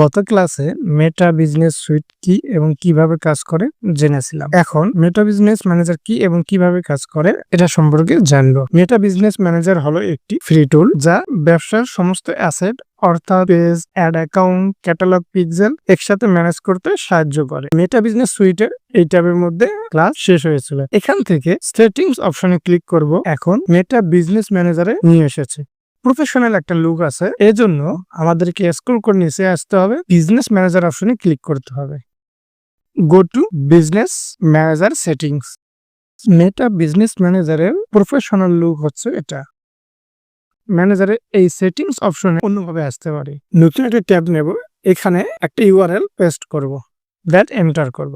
গত ক্লাসে মেটা business suite কি এবং কীভাবে কাজ করে জেনেছিলাম। এখন মেটা বিজনেস ম্যানেজার কি এবং কীভাবে কাজ করে এটা সম্পর্কে জানব। মেটা বিজনেস ম্যানেজার হলো একটি ফ্রি টুল যা ব্যবসার সমস্ত অ্যাসেট অর্থাৎ page ad account catalog pixel একসাথে ম্যানেজ করতে সাহায্য করে। মেটা বিজনেস সুইটের এই ট্যাবের মধ্যে ক্লাস শেষ হয়েছিল। এখান থেকে সেটিংস অপশনে ক্লিক করব। এখন মেটা বিজনেস ম্যানেজারে নিয়ে এসেছে। প্রফেশনাল একটা লুক আছে। এজন্য আমাদেরকে স্ক্রল করে নিচে আসতে হবে। বিজনেস ম্যানেজার অপশনে ক্লিক করতে হবে। Go to business manager settings Meta business ম্যানেজারের প্রফেশনাল লুক হচ্ছে এটা। ম্যানেজারের এই সেটিংস অপশনে অন্যভাবে আসতে পারে। নতুন একটা ট্যাব নেব। এখানে একটা ইউআরএল পেস্ট করব। দ্যাট এন্টার করব।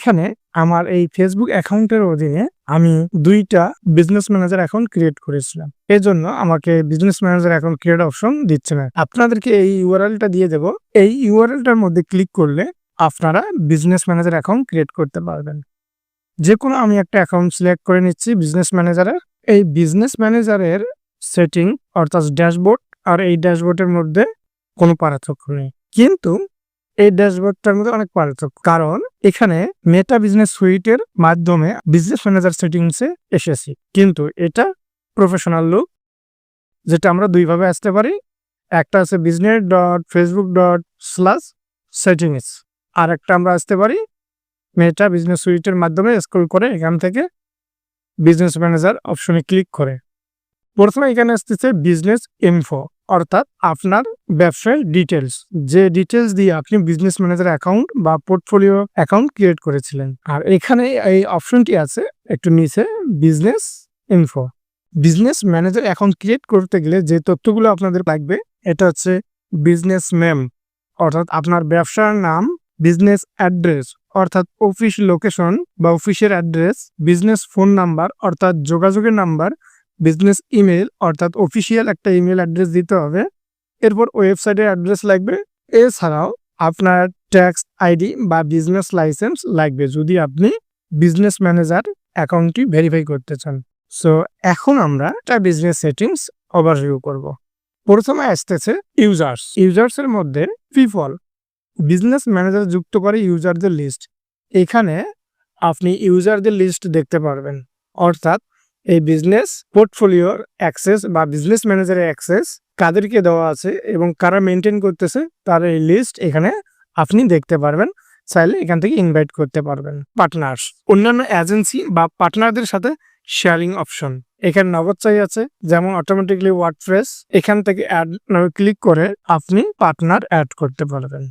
এখানে আমার এই ফেসবুক অ্যাকাউন্টের অধীনে আমি দুইটা বিজনেস ম্যানেজার অ্যাকাউন্ট ক্রিয়েট করেছিলাম। এই জন্য আমাকে business manager account create option দিচ্ছে না। আপনাদেরকে এই ইউআরএলটা দিয়ে দেব। এই ইউআরএলটার মধ্যে ক্লিক করলে আপনারা বিজনেস ম্যানেজার অ্যাকাউন্ট ক্রিয়েট করতে পারবেন। যে কোনো আমি একটা অ্যাকাউন্ট সিলেক্ট করে নিচ্ছি বিজনেস ম্যানেজারের এই বিজনেস ম্যানেজারের সেটিং অর্থাৎ ড্যাশবোর্ড আর এই ড্যাশবোর্ডের মধ্যে কোনো পার্থক্য নেই। কিন্তু এই ড্যাশবোর্ডটার মধ্যে অনেক পার্থক্য। কারণ এখানে মেটা বিজনেস সুইটের মাধ্যমে বিজনেস ম্যানেজার সেটিংসে এসেছি। কিন্তু এটা প্রফেশনাল লুক যেটা আমরা দুইভাবে আসতে পারি। একটা আছে business dot Facebook dot slash settings আর একটা আমরা আসতে পারি মেটা বিজনেস সুইটের মাধ্যমে স্ক্রল করে এখান থেকে বিজনেস ম্যানেজার অপশনে ক্লিক করে। প্রথমে এখানে আসতেছে বিজনেস ইনফো অর্থাৎ আপনার ব্যবসায় ডিটেলস যে ডিটেলস দিয়ে আপনি বিজনেস ম্যানেজার অ্যাকাউন্ট বা পোর্টফোলিও অ্যাকাউন্ট ক্রিয়েট করেছিলেন। আর এখানে এই অপশনটি আছে একটু নিচে business info business manager account create করতে গেলে যে তথ্যগুলো আপনাদের লাগবে, এটা হচ্ছে বিজনেস নেম অর্থাৎ আপনার ব্যবসার নাম বিজনেস অ্যাড্রেস অর্থাৎ অফিস লোকেশন বা অফিসের অ্যাড্রেস বিজনেস ফোন নাম্বার অর্থাৎ যোগাযোগের নাম্বার বিজনেস ইমেল অর্থাৎ অফিসিয়াল একটা ইমেল অ্যাড্রেস দিতে হবে। এরপর ওয়েবসাইটের অ্যাড্রেস লাগবে। এছাড়াও আপনার ট্যাক্স আইডি বা বিজনেস লাইসেন্স লাগবে যদি আপনি বিজনেস ম্যানেজার অ্যাকাউন্টটি ভেরিফাই করতে চান। সো এখন আমরা একটা বিজনেস সেটিংস ওভারভিউ করব। প্রথমে আসতেছে ইউজার্স ইউজার্সের মধ্যে পিপল বিজনেস ম্যানেজার যুক্ত করে ইউজারদের লিস্ট এখানে আপনি ইউজারদের লিস্ট দেখতে পারবেন। অর্থাৎ এই বিজনেস পোর্টফোলিওর অ্যাক্সেস বা বিজনেস ম্যানেজারের অ্যাক্সেস কাদেরকে দেওয়া আছে এবং কারা মেনটেন করতেছে তার এই লিস্ট এখানে আপনি দেখতে পারবেন। চাইলে এখান থেকে ইনভাইট করতে পারবেন। পার্টনার্স অন্যান্য এজেন্সি বা পার্টনারদের সাথে শেয়ারিং অপশন এখানে নগদ চাই আছে, যেমন অটোমেটিকলি ওয়ার্ডপ্রেস এখান থেকে অ্যাড ক্লিক করে আপনি পার্টনার অ্যাড করতে পারবেন।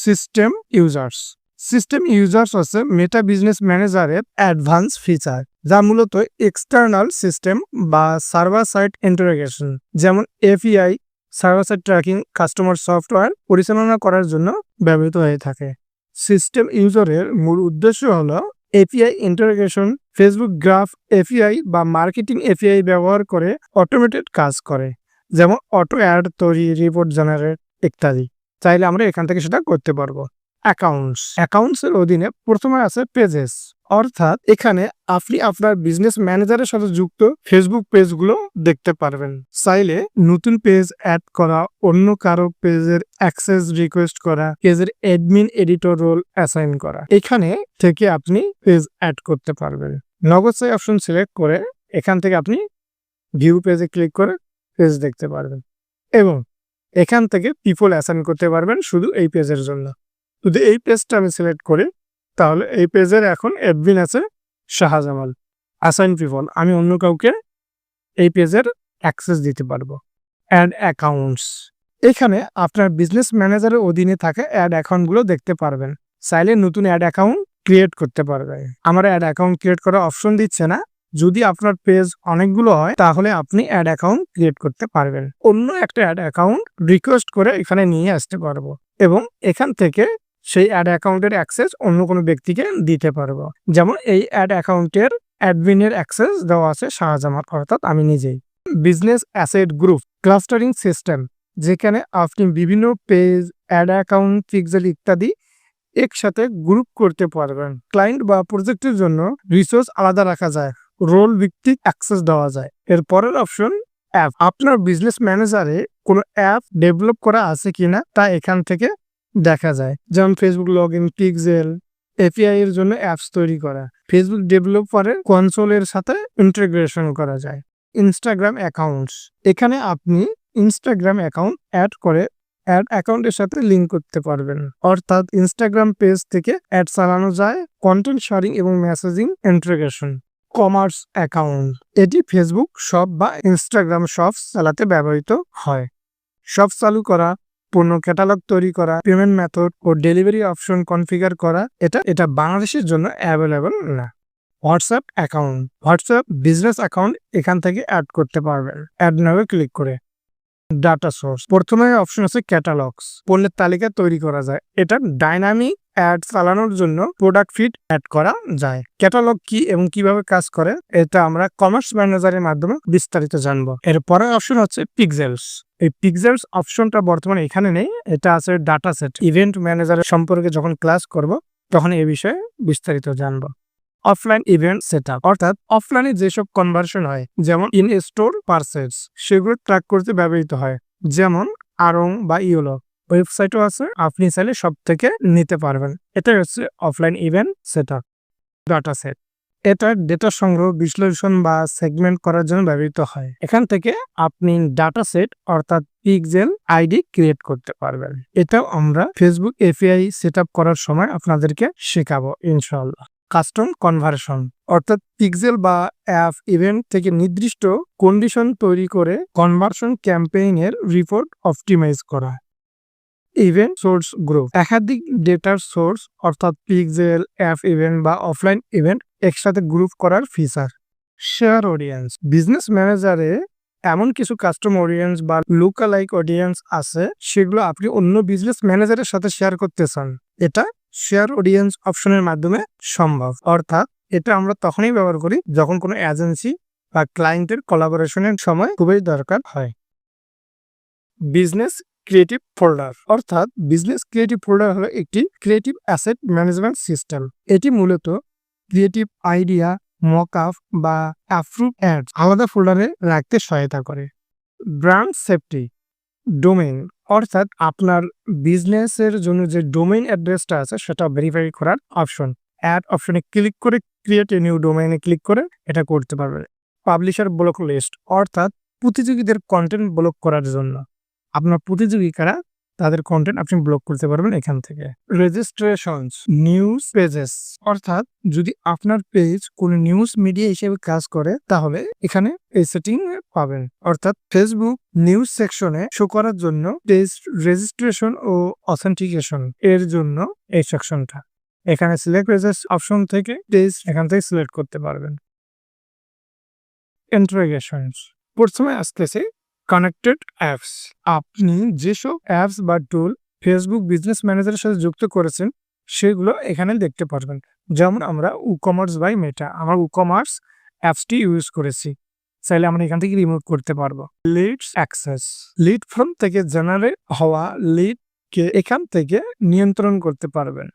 সিস্টেম ইউজার্স সিস্টেম ইউজার্স হচ্ছে মেটা বিজনেস ম্যানেজারের অ্যাডভান্স ফিচার যা মূলত এক্সটার্নাল সিস্টেম বা সার্ভার সাইট ইন্টারোগেশন যেমন API server side tracking customer software পরিচালনা করার জন্য ব্যবহৃত হয়ে থাকে। সিস্টেম ইউজারের মূল উদ্দেশ্য হলো API interrogation Facebook graph API বা মার্কেটিং এপিআই ব্যবহার করে অটোমেটেড কাজ করে, যেমন অটো অ্যাড তৈরি রিপোর্ট জেনারেট ইত্যাদি। চাইলে আমরা এখান থেকে সেটা করতে পারব। অ্যাকাউন্টস অ্যাকাউন্টসের অধীনে প্রথমে আছে পেজেস অর্থাৎ এখানে আপনি আপনার বিজনেস ম্যানেজারের সাথে যুক্ত ফেসবুক পেজগুলো দেখতে পারবেন। চাইলে নতুন পেজ অ্যাড করা, অন্য কারও পেজের অ্যাক্সেস রিকোয়েস্ট করা পেজের অ্যাডমিন এডিটর রোল অ্যাসাইন করা। এখানে থেকে আপনি পেজ অ্যাড করতে পারবেন। নগদ সাই অপশন সিলেক্ট করে এখান থেকে আপনি ভিউ পেজে ক্লিক করে পেজ দেখতে পারবেন। এবং এখান থেকে পিপল অ্যাসাইন করতে পারবেন শুধু এই পেজের জন্য। শুধু এই পেজটা আমি সিলেক্ট করি তাহলে এই পেজের এখন অ্যাডমিন আছে শাহজামাল। অ্যাসাইন পিপল আমি অন্য কাউকে এই পেজের অ্যাক্সেস দিতে পারব। অ্যাড অ্যাকাউন্টস এখানে আপনার বিজনেস ম্যানেজারের অধীনে থাকা অ্যাড অ্যাকাউন্টগুলো দেখতে পারবেন। চাইলে নতুন অ্যাড অ্যাকাউন্ট ক্রিয়েট করতে পারবে আমার অ্যাড অ্যাকাউন্ট ক্রিয়েট করার অপশন দিচ্ছে না। যদি আপনার পেজ অনেকগুলো হয়, তাহলে আপনি অ্যাড অ্যাকাউন্ট ক্রিয়েট করতে পারবেন। অন্য একটা অ্যাড অ্যাকাউন্ট রিকোয়েস্ট করে এখানে নিয়ে আসতে পারব। এবং এখান থেকে সেই অ্যাড অ্যাকাউন্টের অ্যাক্সেস অন্য কোনো ব্যক্তিকে দিতে পারব। যেমন এই অ্যাড অ্যাকাউন্টের অ্যাডমিনের অ্যাক্সেস দেওয়া আছে শাহজামাত অর্থাৎ আমি নিজেই। Business asset group clustering system যেখানে আপনি বিভিন্ন পেজ অ্যাড অ্যাকাউন্ট পিক্সেল ইত্যাদি একসাথে গ্রুপ করতে পারবেন। ক্লায়েন্ট বা প্রজেক্টের জন্য রিসোর্স আলাদা রাখা যায় রোল ভিত্তিক অ্যাক্সেস দেওয়া যায়। এর পরের অপশন অ্যাপ আপনার বিজনেস ম্যানেজারে কোনো অ্যাপ ডেভেলপ করা আছে কিনা তা এখান থেকে দেখা যায়। যেমন Facebook log in pixel API এর জন্য অ্যাপস তৈরি করা। ফেসবুক ডেভেলপারের কনসোলের সাথে ইন্টিগ্রেশন করা যায়। ইনস্টাগ্রাম অ্যাকাউন্টস এখানে আপনি ইনস্টাগ্রাম অ্যাকাউন্ট অ্যাড করে অ্যাড অ্যাকাউন্টের সাথে লিঙ্ক করতে পারবেন। অর্থাৎ ইনস্টাগ্রাম পেজ থেকে অ্যাড চালানো যায় কন্টেন্ট শেয়ারিং এবং মেসেজিং ইন্টিগ্রেশন কমার্স অ্যাকাউন্ট এটি ফেসবুক শপ বা ইনস্টাগ্রাম শপ চালাতে ব্যবহৃত হয়। শপ চালু করা পণ্য ক্যাটালগ তৈরি করা পেমেন্ট মেথড ও ডেলিভারি অপশন কনফিগার করা, এটা এটা বাংলাদেশের জন্য অ্যাভেলেবল না। WhatsApp account WhatsApp business account এখান থেকে অ্যাড করতে পারবেন। অ্যাড নামে ক্লিক করে। ডাটা সোর্স প্রথমে অপশন আছে ক্যাটালগস পণ্যের তালিকা তৈরি করা যায়। এটা ডাইনামিক অ্যাড চালানোর জন্য প্রোডাক্ট ফিড অ্যাড করা যায়। ক্যাটালগ কি এবং কীভাবে কাজ করে, এটা আমরা কমার্স ম্যানেজারের মাধ্যমে বিস্তারিত জানব। এর পরের অপশন হচ্ছে পিক্সেলস এই পিক্সেলস অপশনটা বর্তমানে এখানে নেই, এটা আছে ডাটা সেট ইভেন্ট ম্যানেজারের সম্পর্কে যখন ক্লাস করব, তখন এই বিষয়ে বিস্তারিত জানব। অফলাইন ইভেন্ট সেট অর্থাৎ অফলাইনে যেসব কনভার্সন হয়, যেমন ইন স্টোর পার্সেস সেগুলো ট্র্যাক করতে ব্যবহৃত হয়। যেমন আরং বা ইউলো ওয়েবসাইটও আছে, আপনি চাইলে সব থেকে নিতে পারবেন। এটাই হচ্ছে offline event set up data set এটা ডেটা সংগ্রহ, বিশ্লেষণ বা সেগমেন্ট করার জন্য ব্যবহৃত হয়। এখান থেকে আপনি ডাটা সেট অর্থাৎ পিকজেল আইডি ক্রিয়েট করতে পারবেন। এটাও আমরা ফেসবুক এপিআই সেট করার সময় আপনাদেরকে শেখাবো ইনশাল্লাহ কাস্টম কনভার্সন অর্থাৎ পিক্সেল বা অ্যাপ ইভেন্ট থেকে নির্দিষ্ট কন্ডিশন তৈরি করে কনভার্সন ক্যাম্পেইনের রিপোর্ট অপটিমাইজ করা। ইভেন্ট সোর্স গ্রুপ একাধিক ডেটার সোর্স অর্থাৎ পিক্সেল অ্যাপ ইভেন্ট বা অফলাইন ইভেন্ট একসাথে গ্রুপ করার ফিচার শেয়ার অডিয়েন্স বিজনেস ম্যানেজারে এমন কিছু কাস্টম অডিয়েন্স বা লুকালাইক অডিয়েন্স আছে, সেগুলো আপনি অন্য বিজনেস ম্যানেজারের সাথে শেয়ার করতে চান। এটা শেয়ার অডিয়েন্স অপশনের মাধ্যমে সম্ভব। অর্থাৎ এটা আমরা তখনই ব্যবহার করি যখন কোনো এজেন্সি বা ক্লায়েন্টের কোলাবোরেশনের সময় খুবই দরকার হয়। বিজনেস ক্রিয়েটিভ ফোল্ডার অর্থাৎ বিজনেস ক্রিয়েটিভ ফোল্ডার হলো একটি ক্রিয়েটিভ অ্যাসেট ম্যানেজমেন্ট সিস্টেম এটি মূলত ক্রিয়েটিভ আইডিয়া মক আপ বা অ্যাপ্রুভ অ্যাড আলাদা ফোল্ডারে রাখতে সহায়তা করে। ব্র্যান্ড সেফটি ডোমেইন অর্থাৎ আপনার বিজনেসের জন্য যে ডোমেইন অ্যাড্রেসটা আছে সেটা ভেরিফাই করার অপশন অ্যাড অপশনে ক্লিক করে ক্রিয়েট এ নিউ ডোমেইনে ক্লিক করে এটা করতে পারবেন। পাবলিশার ব্লক লিস্ট অর্থাৎ প্রতিযোগীদের কন্টেন্ট ব্লক করার জন্য। আপনার প্রতিযোগিকারা তাদের কন্টেন্ট আপনি ব্লক করতে পারবেন এখান থেকে। রেজিস্ট্রেশনস নিউজ পেজেস অর্থাৎ যদি আপনার পেজ কোনো নিউজ মিডিয়া হিসেবে কাজ করে, তাহলে এখানে এই সেটিং পাবেন। অর্থাৎ ফেসবুক নিউজ সেকশনে শো করার জন্য পেজ রেজিস্ট্রেশন ও অথেন্টিকেশন এর জন্য এই সেকশনটা এখানে সিলেক্ট রেজিস্ট অপশন থেকে পেজ এখান থেকে সিলেক্ট করতে পারবেন। ইন্টারগেশনস প্রথমে আসতেছে কানেক্টেড অ্যাপস আপনি যেসব অ্যাপস বা টুল ফেসবুক বিজনেস ম্যানেজারের সাথে যুক্ত করেছেন, সেগুলো এখানে দেখতে পারবেন। যেমন আমরা উ কমার্স বাই মেটা আমার উ কমার্স অ্যাপসটি ইউজ করেছি। চাইলে আমরা এখান থেকে রিমুভ করতে পারব। লিডস অ্যাক্সেস লিড ফর্ম থেকে জেনারেট হওয়া লিডকে এখান থেকে নিয়ন্ত্রণ করতে পারবেন।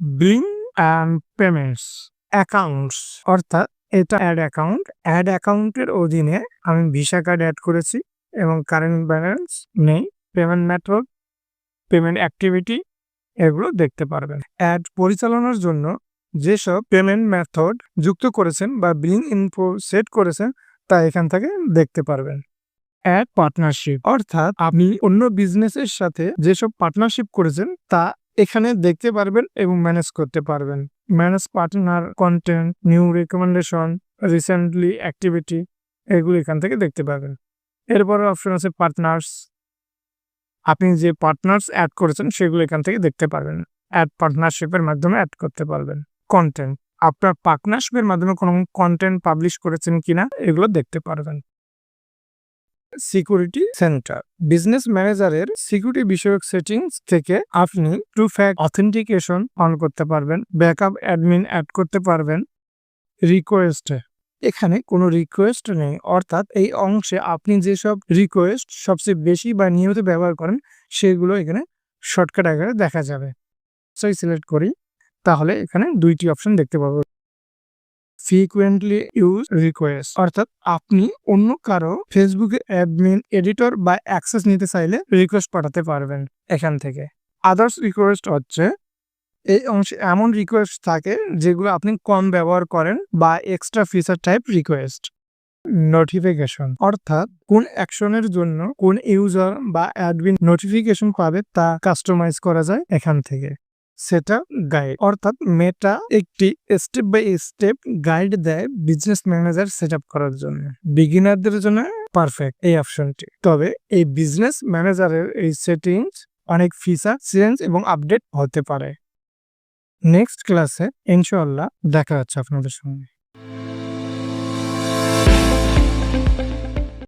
বিং অ্যান্ড পেমেন্টস অ্যাকাউন্টস অর্থাৎ এটা অ্যাড অ্যাকাউন্ট অ্যাড অ্যাকাউন্টের অধীনে আমি ভিসা কার্ড অ্যাড করেছি। এবং কারেন্ট ব্যালেন্স নেই পেমেন্ট মেথড পেমেন্ট অ্যাক্টিভিটি এগুলো দেখতে পারবেন। অ্যাড পরিচালনার জন্য যেসব পেমেন্ট মেথড যুক্ত করেছেন বা বিলিং ইনফো সেট করেছেন তা এখান থেকে দেখতে পারবেন। অ্যাড পার্টনারশিপ অর্থাৎ আপনি অন্য বিজনেসের সাথে যেসব পার্টনারশিপ করেছেন তা এখানে দেখতে পারবেন এবং ম্যানেজ করতে পারবেন। Manage partner content new recommendation recently activity এগুলো এখান থেকে দেখতে পারবেন। এরপরে অপশন আছে পার্টনার্স আপনি যে পার্টনার্স অ্যাড করেছেন, সেগুলো এখান থেকে দেখতে পারবেন। অ্যাড পার্টনারশিপের মাধ্যমে অ্যাড করতে পারবেন। কন্টেন্ট আপনার পার্টনারশিপের মাধ্যমে কোনো কন্টেন্ট পাবলিশ করেছেন কিনা, এগুলো দেখতে পারবেন। সিকিউরিটি সেন্টার বিজনেস ম্যানেজারের সিকিউরিটি বিষয়ক সেটিংস থেকে আপনি টু ফ্যাক্ট অথেন্টিকেশন অন করতে পারবেন। ব্যাকআপ অ্যাডমিন অ্যাড করতে পারবেন। রিকোয়েস্টে এখানে কোনো রিকোয়েস্ট নেই। অর্থাৎ এই অংশে আপনি যেসব রিকোয়েস্ট সবচেয়ে বেশি বা নিয়মিত ব্যবহার করেন, সেগুলো এখানে শর্টকাট আকারে দেখা যাবে। সেই সিলেক্ট করি। তাহলে এখানে দুইটি অপশন দেখতে পাবো। ফ্রিকুয়েন্টলি ইউজ রিকোয়েস্ট অর্থাৎ আপনি অন্য কারও ফেসবুকে অ্যাডমিন এডিটর বা অ্যাক্সেস নিতে চাইলে রিকোয়েস্ট পাঠাতে পারবেন এখান থেকে। আদার্স রিকোয়েস্ট হচ্ছে এই অংশে, এমন রিকোয়েস্ট থাকে যেগুলো আপনি কম ব্যবহার করেন বা extra feature type request notification অর্থাৎ কোন অ্যাকশনের জন্য কোন ইউজার বা অ্যাডমিন নোটিফিকেশন পাবে তা কাস্টমাইজ করা যায় এখান থেকে। সেটা গাইড অর্থাৎ মেটা একটি স্টেপ বাই স্টেপ গাইড দেয় বিজনেস ম্যানেজার সেট করার জন্য। বিগিনারদের জন্য পারফেক্ট এই অপশনটি তবে এই বিজনেস ম্যানেজারের এই সেটিংস অনেক ফিচার চেঞ্জ এবং আপডেট হতে পারে। নেক্সট ক্লাসে ইনশাল্লাহ দেখা হচ্ছে আপনাদের সঙ্গে।